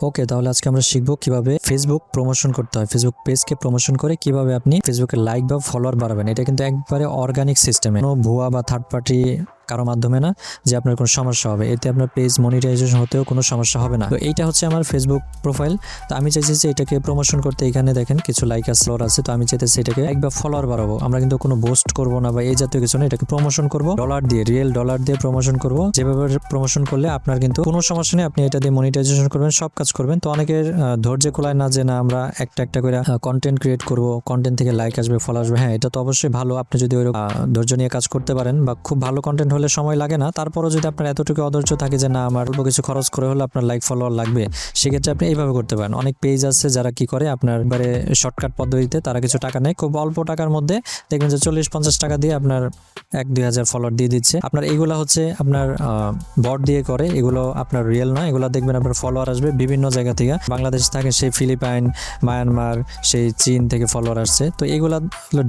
ওকে, তাহলে আজকে আমরা শিখব কীভাবে ফেসবুক প্রমোশন করতে হয়। ফেসবুক পেজকে প্রমোশন করে কীভাবে আপনি ফেসবুকে লাইক বা ফলোয়ার বাড়াবেন। এটা কিন্তু একবারে অর্গানিক সিস্টেমে ভুয়া বা থার্ড পার্টি কারও মাধ্যমে না, যে আপনার কোনো সমস্যা হবে। এতে আপনার পেজ মনিটাইজেশন হতেও কোনো সমস্যা হবে না। তো এইটা হচ্ছে আমার ফেসবুক প্রোফাইল তো আমি চাইছি যে এটাকে প্রমোশন করতে এখানে দেখেন কিছু লাইক আর ফলোয়ার আছে। তো আমি চাইতেছি এটাকে একবার ফলোয়ার বাড়াবো। আমরা কিন্তু কোনো বোস্ট করব না বা এই জাতীয় কিছু না, এটাকে প্রমোশন করব। ডলার দিয়ে রিয়েল ডলার দিয়ে প্রমোশন করব। যেভাবে প্রমোশন করলে আপনার কিন্তু কোনো সমস্যা নেই, আপনি এটা দিয়ে মনিটাইজেশন করবেন, সব কাজ করবেন। তো অনেকের ধৈর্য কুলায় না যে না আমরা একটা একটা করে কন্টেন্ট ক্রিয়েট করব কন্টেন্ট থেকে লাইক আসবে ফলো আসবে। হ্যাঁ এটা তো অবশ্যই ভালো। আপনি যদি ওই ধৈর্য নিয়ে কাজ করতে পারেন বা খুব ভালো কন্টেন্ট হলে সময় লাগে না। তারপরও যদি আপনার এতটুকু অধৈর্য থাকে যে, না, আমার অল্প কিছু খরচ করে হলে আপনার লাইক, ফলোয়ার লাগবে, সেক্ষেত্রে আপনি এইভাবে করতে পারেন। অনেক পেজ আছে যারা কি করে, আপনার এবারে শর্টকাট পদ্ধতিতে তারা কিছু টাকা নেয়। খুব অল্প টাকার মধ্যে দেখবেন যে, চল্লিশ, পঞ্চাশ টাকা দিয়ে আপনার এক, দুই হাজার ফলোয়ার দিয়ে দিচ্ছে। আপনার এগুলো হচ্ছে আপনার বট দিয়ে করে। এগুলো আপনার রিয়েল না এগুলো দেখবেন আপনার ফলোয়ার আসবে বিভিন্ন জায়গা থেকে। বাংলাদেশ থাকে সেই ফিলিপাইন, মায়ানমার, সেই চীন থেকে ফলোয়ার আসছে। তো এগুলা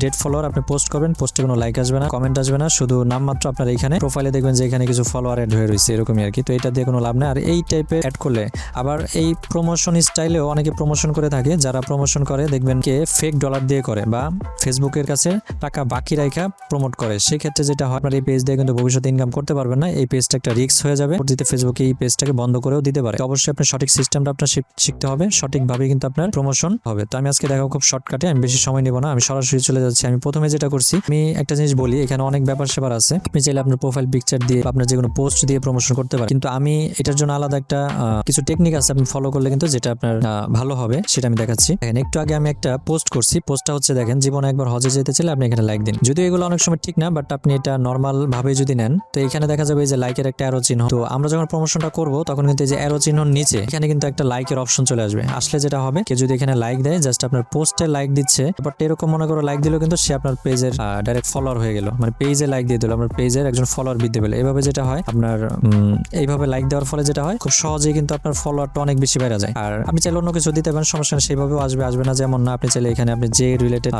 ডেট ফলোয়ার আপনি পোস্ট করবেন। পোস্টে কোনো লাইক আসবে না কমেন্ট আসবে না। শুধু নামমাত্র আপনার এখানে প্রোফাইলে দেখবেন যে এখানে কিছু ফলোয়ার অ্যাড হয়ে রয়েছে, এরকমই আর কি। তো এটা দিয়ে কোনো লাভ নেই। আর এই টাইপের অ্যাড করলে আবার এই প্রমোশন স্টাইলেও অনেকে প্রমোশন করে থাকে। যারা প্রমোশন করে, দেখবেন কে ফেক ডলার দিয়ে করে বা ফেসবুকের কাছে টাকা বাকি রাখা প্রমোট করে। সেক্ষেত্রে যেটা হয়, আপনার এই পেজ দিয়ে কিন্তু ভবিষ্যতে ইনকাম করতে পারবেন না। এই পেজটা একটা রিস্ক হয়ে যাবে। পরবর্তীতে ফেসবুকে এই পেজটাকে বন্ধ করেও দিতে পারে। অবশ্যই আপনার সঠিক সিস্টেমটা আপনার শিখতে হবে। সঠিকভাবে কিন্তু আপনার প্রমোশন হবে। তো আমি আজকে দেখাবো খুব শর্টকাটে আমি বেশি সময় নেব না। আমি সরাসরি চলে যাচ্ছি। আমি প্রথমে যেটা করছি, আমি একটা জিনিস বলি। এখানে অনেক ব্যাপার সেবার আছে। আপনি চাইলে আপনার প্রোফাইল পিকচার দিয়ে আপনার যে কোনো পোস্ট দিয়ে প্রমোশন করতে পারেন। কিন্তু আমি এটার জন্য আলাদা একটা কিছু টেকনিক আছে আপনি ফলো করলে কিন্তু যেটা আপনার ভালো হবে, সেটা আমি দেখাচ্ছি। দেখেন, একটু আগে আমি একটা পোস্ট করছি। পোস্টটা হচ্ছে দেখেন, জীবনে একবার হজে যেতে চাইলে আপনি এখানে লাইক দিন। যদিও এগুলো অনেক সময় ঠিক না বাট আপনি এটা নর্মাল ভাবে যদি নেন, তো এখানে দেখা যাবে যে লাইকের একটা অ্যারো চিহ্ন। তো আমরা যখন প্রমোশনটা করব, তখন কিন্তু এই যে অ্যারো চিহ্নর নিচে, এখানে কিন্তু একটা লাইকের অপশন চলে আসবে। আসলে যেটা হবে, কেউ যদি এখানে লাইক দেয় জাস্ট আপনার পোস্টে লাইক দিচ্ছে বাট এরকম মনে করো লাইক দিলেও কিন্তু সে আপনার পেজের ডাইরেক্ট ফলোয়ার হয়ে গেল। মানে পেজে লাইক দিয়ে দিল, আপনার পেজের একজন ফলোয়ার বৃদ্ধি পেলে। এভাবে যেটা হয়, আপনার এইভাবে লাইক দেওয়ার ফলে যেটা হয়, খুব সহজেই কিন্তু আপনার ফলোয়ারটা অনেক বেশি বেড়ে যায়। আর আপনি চাইলে অন্য কিছু দিতে পারেন, সমস্যা সেইভাবেও আসবে আসবে না, যেমন না, আপনি চাইলে এখানে আপনি যে রিলেটেড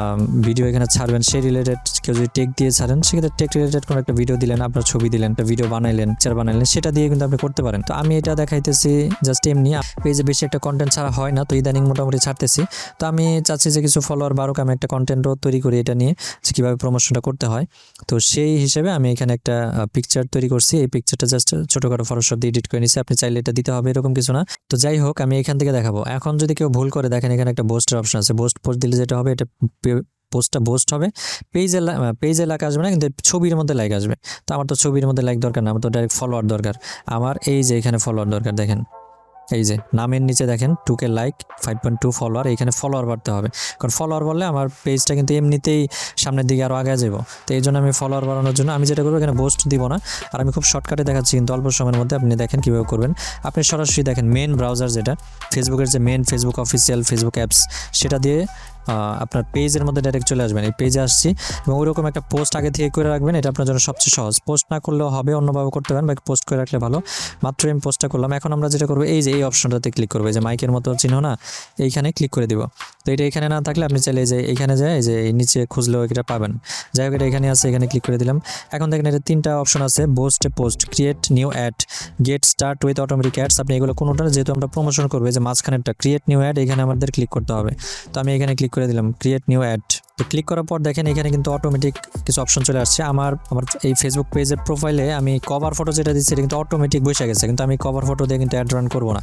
ভিডিও এখানে ছাড়বেন, সেই রিলেটেড কেউ যদি টেক দিয়ে ছাড়েন, সেক্ষেত্রে টেক রিলেটেড কোনো একটা ভিডিও দিলেন, আপনার ছবি দিলেন, একটা ভিডিও বানাইলেন চার বানাইলেন, সেটা দিয়ে কিন্তু আপনি করতে পারেন। তো আমি এটা দেখাইতেছি জাস্ট এমনি পেজে বেশি একটা কন্টেন্ট ছাড়া হয় না, তো ইদানিং মোটামুটি ছাড়তেছি। তো আমি চাচ্ছি যে কিছু ফলোয়ার বারোক আমি একটা কন্টেন্টও তৈরি করি এটা নিয়ে, যে কীভাবে প্রমোশনটা করতে হয়। তো সেই হিসেবে আমি এখানে একটা পিকচার তৈরি করছি। এই পিকচারটা জাস্ট ছোটোখাটো ফটোশপ দিয়ে এডিট করে নিছি। আপনি চাইলে এটা দিতে হবে, এরকম কিছু না। তো যাই হোক, আমি এখান থেকে দেখাবো। এখন যদি কেউ ভুল করে, দেখেন এখানে একটা বোস্টের অপশন আছে। বোস্ট পোস্ট দিলে যেটা হবে, এটা পোস্টটা বোস্ট হবে। পেজে পেজে লাইক আসবে না, কিন্তু ছবির মধ্যে লাইক আসবে। তো আমার তো ছবির মধ্যে লাইক দরকার না, আমার তো ডাইরেক্ট ফলোয়ার দরকার। আমার এই যে এখানে ফলোয়ার দরকার, দেখেন। এই যে, নামের নিচে দেখেন two K like five point two follower এইখানে ফলোয়ার বাড়তে হবে। কারণ ফলোয়ার বললে আমার পেজটা কিন্তু এমনিতেই সামনের দিকে আরও আগে যাব তো এই জন্য আমি ফলোয়ার বাড়ানোর জন্য আমি যেটা করব, এখানে পোস্ট দিব না। আর আমি খুব শর্টকাটে দেখাচ্ছি, কিন্তু অল্প সময়ের মধ্যে আপনি দেখেন কীভাবে করবেন। আপনি সরাসরি দেখেন মেন ব্রাউজার যেটা ফেসবুকের যে main Facebook official Facebook apps সেটা দিয়ে আপনার পেজের মধ্যে ডাইরেক্ট চলে আসবেন। এই পেজে আসছি এবং ওইরকম একটা পোস্ট আগে থেকে করে রাখবেন, এটা আপনার জন্য সবচেয়ে সহজ। পোস্ট না করলেও হবে, অন্যভাবে করতে পারেন বা পোস্ট করে রাখলে ভালো। মাত্র আমি পোস্টটা করলাম। এখন আমরা যেটা করব, এই যে এই অপশনটাতে ক্লিক করব। যে মাইকের মতো চিহ্ন না, এইখানে ক্লিক করে দিব। তো এটা এখানে না থাকলে আপনি চাইলে যে এখানে যায় যে নিচে খুঁজলেও এটা পাবেন। যাই হোক, এটা এখানে আছে, এখানে ক্লিক করে দিলাম। এখন দেখেন এটা তিনটা অপশন আছে boost post create new ad get start with automatic ads আপনি এগুলো কোনোটা যেহেতু আমরা প্রমোশন করব যে মাঝখানেরটা ক্রিয়েট নিউ অ্যাড এখানে আমাদের ক্লিক করতে হবে। তো আমি এখানে ক্লিক করে দিলাম ক্রিয়েট নিউ অ্যাড তো ক্লিক করার পর দেখেন এখানে কিন্তু অটোমেটিক কিছু অপশন চলে আসছে। আমার আমার এই ফেসবুক পেজের প্রোফাইলে আমি কভার ফটো যেটা দিচ্ছি, এটা কিন্তু অটোমেটিক বসে গেছে। কিন্তু আমি কভার ফটো দিয়ে কিন্তু অ্যাড রান করব না।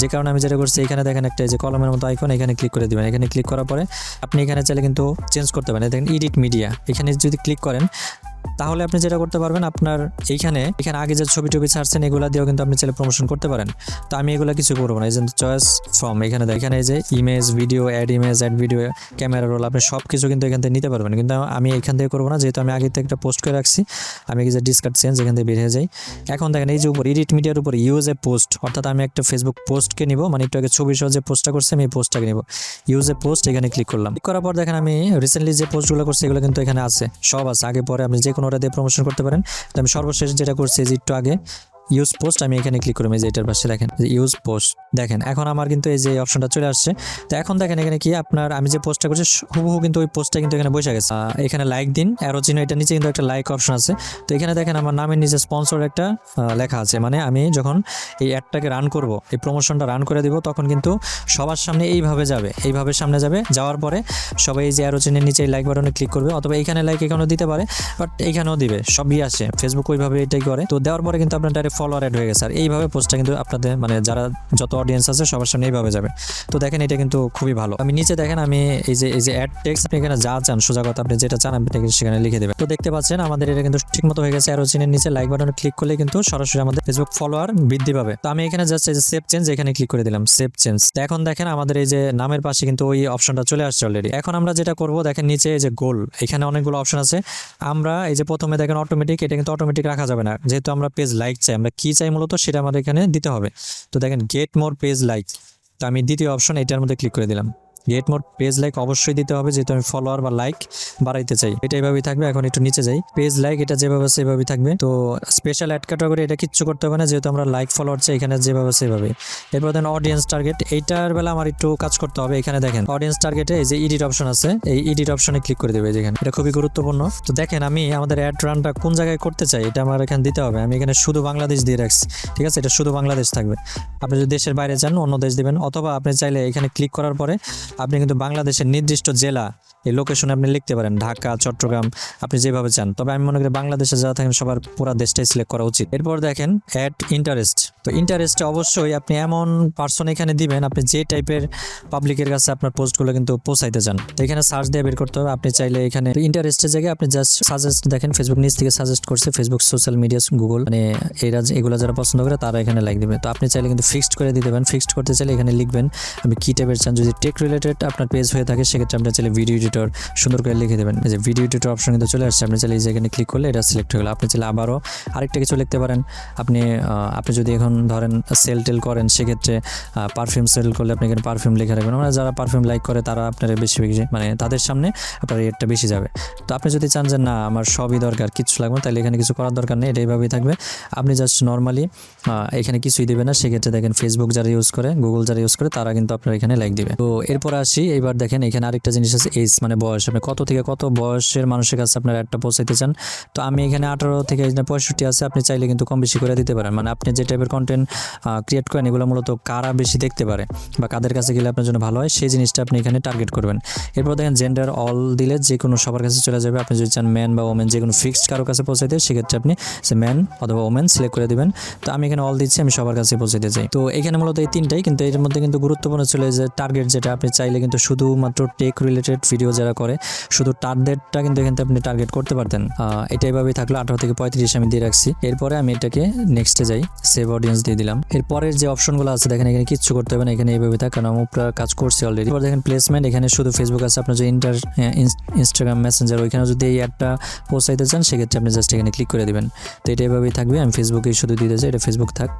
যে কারণে আমি যেটা করছি, এখানে দেখেন একটা যে কলমের মতো আইকন এখানে ক্লিক করে দেবেন। এখানে ক্লিক করার পরে আপনি এখানে চাইলে কিন্তু চেঞ্জ করতে পারেন। দেখেন এডিট মিডিয়া এখানে যদি ক্লিক করেন তাহলে আপনি যেটা করতে পারবেন, আপনার এইখানে, এখানে আগে যে ছবি টবি ছাড়ছেন, এগুলা দিয়েও কিন্তু আপনি চাইলে প্রমোশন করতে পারেন। তো আমি এগুলা কিছু করব না। এই যে চয়েস ফ্রম এখানে এখানে এই যে image video ad image ad video camera roll আপনি সব কিছু কিন্তু এখান থেকে নিতে পারবেন। কিন্তু আমি এখান থেকে করব না, যেহেতু আমি আগে থেকে একটা পোস্ট করে রাখছি, আমি যে ডিসকার্ড চেঞ্জ এখান থেকে বেরিয়ে যাই। এখন দেখেন এই যে উপর এডিট মিডিয়ার উপর ইউজ এ পোস্ট অর্থাৎ আমি একটা ফেসবুক পোস্টকে নিব মানে একটু আগে ছবি সহ যে পোস্টটা করছি, আমি এই পোস্টটাকে নিব। ইউজ এ পোস্ট এখানে ক্লিক করলাম। ক্লিক করার পর দেখেন আমি রিসেন্টলি যে পোস্টগুলো করছি, এগুলো কিন্তু এখানে আছে, সব আছে। আগে পরে আপনি যে কোনোটা দিয়ে প্রমোশন করতে পারেন। আমি সর্বশেষ যেটা করছি যে একটু আগে ইউজ পোস্ট আমি এখানে ক্লিক করলাম এই যে এটার পাশে দেখেন ইউজ পোস্ট দেখেন, এখন আমার কিন্তু এই যে অপশনটা চলে আসছে। তো এখন দেখেন এখানে কি, আপনার আমি যে পোস্টটা করছি হুবহু কিন্তু ওই পোস্টটা কিন্তু এখানে বসে গেছে। এখানে লাইক দিন অ্যারো চিহ্ন, এটা নিচে কিন্তু একটা লাইক অপশন আছে। তো এখানে দেখেন আমার নামের নিচে স্পন্সর একটা লেখা আছে। মানে আমি যখন এই অ্যাডটাকে রান করব, এই প্রমোশনটা রান করে দিব, তখন কিন্তু সবার সামনে এইভাবে যাবে, এইভাবে সামনে যাবে। যাওয়ার পরে সবাই এই যে অ্যারো চিহ্নের নিচে লাইক বাটনে ক্লিক করবে, অথবা এখানে লাইক এখানেও দিতে পারে বাট এইখানেও দিবে, সবই আসে। ফেসবুক ওইভাবে এটাই করে। তো দেওয়ার পরে কিন্তু আপনার ফলোয়ার অ্যাড হয়ে গেছে। আর এইভাবে পোস্টটা কিন্তু আপনাদের মানে যারা যত অডিয়েন্স আছে সবার সামনে এইভাবে যাবে। তো দেখেন এটা কিন্তু খুবই ভালো। আমি নিচে দেখেন আমি এই যে এই যে অ্যাড টেক্স আপনি এখানে যা চান, সোজা কথা আপনি যেটা চান, আপনি সেখানে লিখে দেবেন। তো দেখতে পাচ্ছেন আমাদের এটা কিন্তু ঠিক মতো হয়ে গেছে। অ্যারো চিহ্নের নিচে লাইক বাটনে ক্লিক করলে কিন্তু সরাসরি আমাদের ফেসবুক ফলোয়ার বৃদ্ধি পাবে। তো আমি এখানে জাস্ট এই যে সেভ চেঞ্জ এখানে ক্লিক করে দিলাম সেভ চেঞ্জ এখন দেখেন আমাদের এই যে নামের পাশে কিন্তু ওই অপশনটা চলে আসছে অলরেডি এখন আমরা যেটা করব, দেখেন নিচে এই যে গোল এখানে অনেকগুলো অপশন আছে। আমরা এই যে প্রথমে দেখেন অটোমেটিক এটা কিন্তু অটোমেটিক রাখা যাবে না। যেহেতু আমরা পেজ লাইক চাই, আমরা কি চাই মূলত সেটা আমাদের এখানে দিতে হবে। তো দেখেন গেট মোর পেজ লাইক তো আমি দ্বিতীয় অপশন এটার মধ্যে ক্লিক করে দিলাম। গেট মোর পেজ লাইক অবশ্যই দিতে হবে, যেহেতু আমি ফলোয়ার বা লাইক বাড়াইতে চাই। এটা এভাবেই থাকবে, এখন একটু নিচে যাই। পেজ লাইক এটা যেভাবে আছে সেভাবেই থাকবে। তো স্পেশাল অ্যাড ক্যাটাগরি এটা কিচ্ছু করতে হবে না, যেহেতু আমরা লাইক ফলোয়ার চাই, এখানে যেভাবে সেভাবে। এরপর দেন অডিয়েন্স টার্গেট এইটার বেলা আমার একটু কাজ করতে হবে, এখানে দেখেন। অডিয়েন্স টার্গেটে এই যে এডিট অপশন আছে, এই এডিট অপশনে ক্লিক করে দেবে যেখানে এটা খুবই গুরুত্বপূর্ণ। তো দেখেন আমি আমাদের অ্যাড রানটা কোন জায়গায় করতে চাই, এটা আমার এখানে দিতে হবে। আমি এখানে শুধু বাংলাদেশ দিয়ে রাখছি, ঠিক আছে? এটা শুধু বাংলাদেশ থাকবে। আপনি যদি দেশের বাইরে যান, অন্য দেশ দিবেন, অথবা আপনি চাইলে এখানে ক্লিক করার পরে আপনি কিন্তু বাংলাদেশের নির্দিষ্ট জেলা, এই লোকেশনে আপনি লিখতে পারেন, ঢাকা, চট্টগ্রাম, আপনি যেভাবে চান। তবে আমি মনে করি বাংলাদেশে যারা থাকেন, সবার পুরো দেশটাই সিলেক্ট করা উচিত। এরপর দেখেন অ্যাট ইন্টারেস্ট তো ইন্টারেস্টে অবশ্যই আপনি এমন পার্সন এখানে দিবেন, আপনি যে টাইপের পাবলিকের কাছে আপনার পোস্টগুলো কিন্তু পৌঁছাইতে চান। তো এখানে সার্চ দিয়ে বের করতে হবে। আপনি চাইলে এখানে ইন্টারেস্টের জায়গায় আপনি জাস্ট সাজেস্ট দেখেন ফেসবুক নিচ থেকে সাজেস্ট করছে ফেসবুক সোশ্যাল মিডিয়া গুগল মানে এরা এগুলো যারা পছন্দ করে, তারা এখানে লাইক দিবে। তো আপনি চাইলে কিন্তু ফিক্সড করে দিতে পারেন। ফিক্সড করতে চাইলে এখানে লিখবেন আপনি কী টাইপের চান? যদি টেক রিলেটেড আপনার পেজ হয়ে থাকে, সেক্ষেত্রে আপনি চাইলে ভিডিও এডিটর সুন্দর করে লিখে দেবেন। যে ভিডিও এডিটর অপশন কিন্তু চলে আসছে, আপনি চাইলে এই যে এখানে ক্লিক করলে এটা সিলেক্ট হয়ে গেলো। আপনি চাইলে আবারও আরেকটা কিছু লিখতে পারেন। আপনি আপনি যদি এখন ধরেন সেল টেল করেন, সেক্ষেত্রে পারফিউম সেল করলে আপনি এখানে পারফিউম লিখে রাখবেন। মানে যারা পারফিউম লাইক করে, তারা আপনার বেশি বেশি মানে তাদের সামনে আপনার রেটটা বেশি যাবে। তো আপনি যদি চান যে, না, আমার সবই দরকার কিছু লাগবে তাহলে এখানে কিছু করার দরকার নেই, এটা এইভাবেই থাকবে। আপনি জাস্ট নর্মালি এখানে কিছুই দিবে না, সেক্ষেত্রে দেখেন ফেসবুক যারা ইউজ করে গুগল যারা ইউজ করে, তারা কিন্তু আপনার এখানে লাইক দিবে। তো এরপর আসি। এবার দেখেন এখানে আরেকটা জিনিস আছে এজ মানে বয়স। আপনি কত থেকে কত বয়সের মানুষের কাছে আপনার একটা পৌঁছাইতে চান? তো আমি এখানে আঠারো থেকে পঁয়ষট্টি আছে, আপনি চাইলে কিন্তু কম বেশি করে দিতে পারেন। মানে আপনি যে টাইপের কন্টেন্ট ক্রিয়েট করেন, এগুলো মূলত কারা বেশি দেখতে পারে বা কাদের কাছে গেলে আপনার জন্য ভালো হয়, সেই জিনিসটা আপনি এখানে টার্গেট করবেন। এরপর দেখেন জেন্ডার অল দিলে যে কোনো সবার কাছে চলে যাবে। আপনি যদি চান ম্যান বা ওমেন যে কোনো ফিক্সড কারও কাছে পৌঁছাইতে, সেক্ষেত্রে আপনি সে ম্যান অথবা ওমেন সিলেক্ট করে দিবেন। তো আমি এখানে অল দিচ্ছি, আমি সবার কাছে পৌঁছাইতে চাই। তো এখানে মূলত এই তিনটাই, কিন্তু এর মধ্যে কিন্তু গুরুত্বপূর্ণ ছিল যে টার্গেট যেটা আপনি চাইলে কিন্তু শুধুমাত্র টেক রিলেটেড ভিডিও যারা করে, শুধু টার্গেটটা কিন্তু এখানে আপনি টার্গেট করতে পারতেন। এটা এভাবেই থাকল, আঠারো থেকে পঁয়ত্রিশ আমি দিয়ে রাখছি। এরপরে আমি এটাকে নেক্সটে যাই সেভ অডিয়েন্স দিয়ে দিলাম। এরপরের যে অপশনগুলো আছে, দেখেন এখানে কিচ্ছু করতে হবে না, এখানে এইভাবে থাক, কারণ আমি কাজ করছি অলরেডি এরপর দেখেন প্লেসমেন্ট এখানে শুধু ফেসবুক আছে আপনার যে ইন্টার ইনস্টাগ্রাম মেসেঞ্জার ওইখানে যদি এই অ্যাডটা পৌঁছাইতে চান, সেক্ষেত্রে আপনি জাস্ট এখানে ক্লিক করে দেবেন। তো এটা এভাবেই থাকবে, আমি ফেসবুকে শুধু দিতে চাই, এটা ফেসবুক থাক।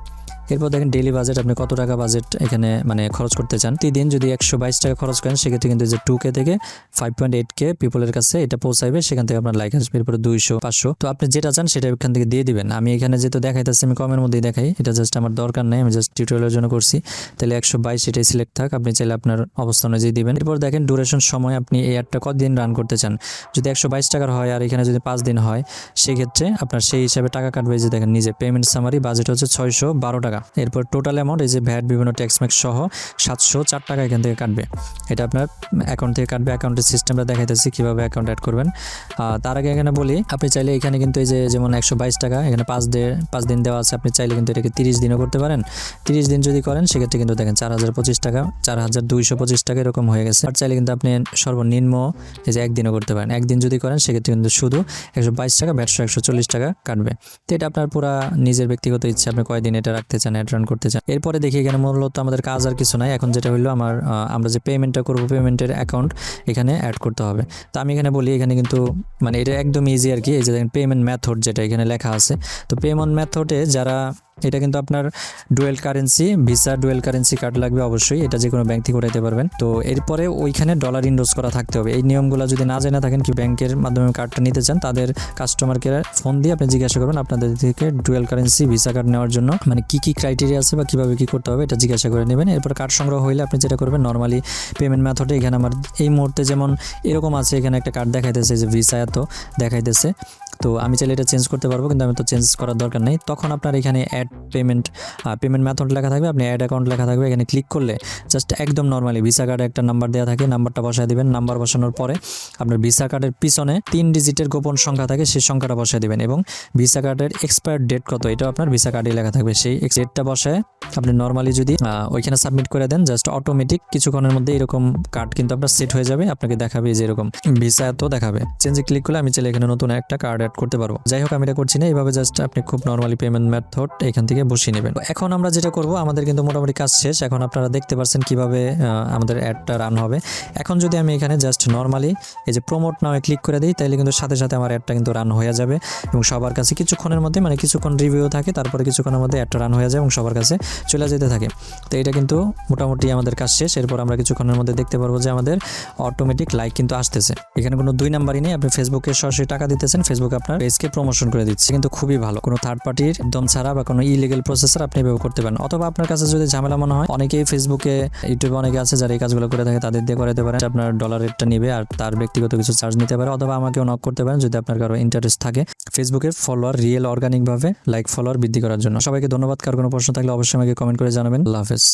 এরপর দেখেন ডেলি বাজেট আপনি কত টাকা বাজেট এখানে মানে খরচ করতে চান? প্রতিদিন যদি একশো বাইশ টাকা খরচ করেন, সেক্ষেত্রে কিন্তু যে টু কে থেকে ফাইভ পয়েন্ট এইট কে পিপলের কাছে এটা পৌঁছাবে সেখান থেকে আপনার লাইক আসবে এরপরে দুইশো, পাঁচশো। তো আপনি যেটা চান সেটা এখান থেকে দিয়ে দিবেন। আমি এখানে যেহেতু দেখাইতেছি, আমি কমের মধ্যেই দেখাই। এটা জাস্ট আমার দরকার নেই, আমি জাস্ট টিউটোরিয়ালের জন্য করছি। তাহলে একশো বাইশ এটাই সিলেক্ট থাক, আপনি চাইলে আপনার অবস্থা অনুযায়ী দিবেন। এরপর দেখেন ডিউরেশন সময় আপনি এই অ্যাডটা কতদিন রান করতে চান? যদি একশো বাইশ টাকার হয় আর এখানে যদি পাঁচ দিন হয়, সেক্ষেত্রে আপনার সেই হিসাবে টাকা কাটবে। যে দেখেন নিজে পেমেন্ট সামারি বাজেট হচ্ছে ছয়শো বারো টাকা। এরপর টোটাল অ্যামাউন্ট এই যে ভ্যাট বিভিন্ন ট্যাক্স ম্যাক্স সহ সাতশো চার টাকা এখান থেকে কাটবে। এটা আপনার অ্যাকাউন্ট থেকে কাটবে। অ্যাকাউন্টের সিস্টেমটা দেখাইতেছি কীভাবে অ্যাকাউন্ট অ্যাড করবেন। তার আগে এখানে বলি, আপনি চাইলে এখানে কিন্তু এই যে যেমন একশো বাইশ টাকা, এখানে পাঁচ ডে পাঁচ দিন দেওয়া আছে। আপনি চাইলে কিন্তু এটাকে তিরিশ দিনও করতে পারেন। তিরিশ দিন যদি করেন, সেক্ষেত্রে কিন্তু দেখেন চার হাজার পঁচিশ টাকা, চার হাজার দুইশো পঁচিশ টাকা এরকম হয়ে গেছে। আর চাইলে কিন্তু আপনি সর্বনিম্ন এই যে একদিনও করতে পারেন। একদিন যদি করেন, সেক্ষেত্রে কিন্তু শুধু একশো বাইশ টাকা ব্যাটশো একশো চল্লিশ টাকা কাটবে। তো এটা আপনার পুরা নিজের ব্যক্তিগত ইচ্ছে। আপনি কয়দিন এটা রাখতে চান? অ্যাড রান করতে চান। এরপরে দেখি এখানে মূলত আমাদের কাজ আর কিছু নাই। এখন যেটা হলো আমার আমরা যে পেমেন্টটা করব পেমেন্টের অ্যাকাউন্ট এখানে অ্যাড করতে হবে। তো আমি এখানে বলি, এখানে কিন্তু মানে এটা একদম ইজি আর কি। এই যে পেমেন্ট মেথড যেটা এখানে লেখা আছে। তো পেমেন্ট মেথডে যারা এটা কিন্তু আপনার dual currency visa dual currency card লাগবে অবশ্যই, এটা যে কোনো ব্যাংক থেকে উঠাইতে পারবেন। তো এরপরে ওইখানে ডলার ইনডোজ করা থাকতে হবে। এই নিয়মগুলো যদি না জেনে থাকেন, কি ব্যাংকের মাধ্যমে কার্ডটা নিতে চান, তাদের কাস্টমার কেয়ার ফোন দিয়ে আপনি জিজ্ঞাসা করবেন আপনাদের থেকে ডুয়েল কারেন্সি ভিসা কার্ড নেওয়ার জন্য। মানে কি কি ক্রাইটেরিয়া আছে বা কীভাবে কি করতে হবে, এটা জিজ্ঞাসা করে নেবেন। এরপর কার্ড সংগ্রহ হইলে আপনি যেটা করবেন নর্মালি পেমেন্ট মেথডে এখানে আমার এই মুহূর্তে যেমন এরকম আছে, এখানে একটা কার্ড দেখাইতেছে যে ভিসা এত দেখাইতেছে। তো আমি চাইলে এটা চেঞ্জ করতে পারব, কিন্তু আমি তো চেঞ্জ করার দরকার নেই। তখন আপনার এখানে অ্যাড পেমেন্ট পেমেন্ট মেথড লেখা থাকবে, আপনি অ্যাড অ্যাকাউন্ট লেখা থাকবে। এখানে ক্লিক করলে জাস্ট একদম নর্মালি ভিসা কার্ডে একটা নাম্বার দেওয়া থাকে নাম্বারটা বসায় দেবেন নাম্বার বসানোর পরে আপনার ভিসা কার্ডের পিছনে তিন ডিজিটের গোপন সংখ্যা থাকে, সেই সংখ্যাটা বসায় দেবেন এবং ভিসা কার্ডের এক্সপায়ার ডেট কত, এটাও আপনার ভিসা কার্ডে লেখা থাকবে। সেই ডেটটা বসায় আপনি নর্মালি যদি ওইখানে সাবমিট করে দেন জাস্ট অটোমেটিক কিছুক্ষণের মধ্যে এরকম কার্ড কিন্তু আপনার সেট হয়ে যাবে, আপনাকে দেখাবে যে এরকম ভিসা এত দেখাবে। চেঞ্জে ক্লিক করলে আমি চাইলে এখানে নতুন একটা কার্ড অ্যাড করতে পারব। যাই হোক, আমি এটা করছি না, এইভাবে জাস্ট আপনি খুব নর্মালি পেমেন্ট মেথড এখান থেকে বসিয়ে নেবেন। এখন আমরা যেটা করব, আমাদের কিন্তু মোটামুটি কাজ শেষ। এখন আপনারা দেখতে পাচ্ছেন কীভাবে আমাদের অ্যাডটা রান হবে। এখন যদি আমি এখানে জাস্ট নর্মালি এই যে প্রমোট নামে ক্লিক করে দিই তাহলে কিন্তু সাথে সাথে আমার অ্যাডটা কিন্তু রান হয়ে যাবে। এবং সবার কাছে কিছুক্ষণের মধ্যে মানে কিছুক্ষণ রিভিউ থাকে, তারপরে কিছুক্ষণের মধ্যে অ্যাডটা রান হয়ে যায় এবং সবার কাছে চলে যেতে থাকে। তো এটা কিন্তু মোটামুটি আমাদের কাজ শেষ। এরপর আমরা কিছুক্ষণের মধ্যে দেখতে পারব যে আমাদের অটোমেটিক লাইক কিন্তু আসতেছে। এখানে কোনো দুই নাম্বারই নেই। আপনি ফেসবুকে সরাসরি টাকা দিতেছেন। ফেসবুক আপনার পেজকে প্রমোশন করে দিচ্ছে। কিন্তু খুবই ভালো। কোনো থার্ড পার্টির একদম ছাড়া বা কোনো ইলিগেল প্রসেসর আপনি এভাবে করতে পারেন। অথবা আপনার কাছে যদি ঝামেলা মনে হয়, অনেকেই ফেসবুকে ইউটিউবে অনেকে আছে যারা এই কাজগুলো করে থাকে, তাদের দিয়ে করাতে পারেন। আপনার ডলার রেটটা নিবে আর তার ব্যক্তিগত কিছু চার্জ নিতে পারে। অথবা আমাকেও নক করতে পারেন যদি আপনার কারও ইন্টারেস্ট থাকে। ফেসবুকে ফলোয়ার রিয়েল অর্গানিকভাবে লাইক ফলোয়ার বৃদ্ধি করার জন্য। সবাইকে ধন্যবাদ। কার কোনো প্রশ্ন থাকলে অবশ্যই আমাকে কমেন্ট করে জানাবেন। আল্লাহ হাফেজ।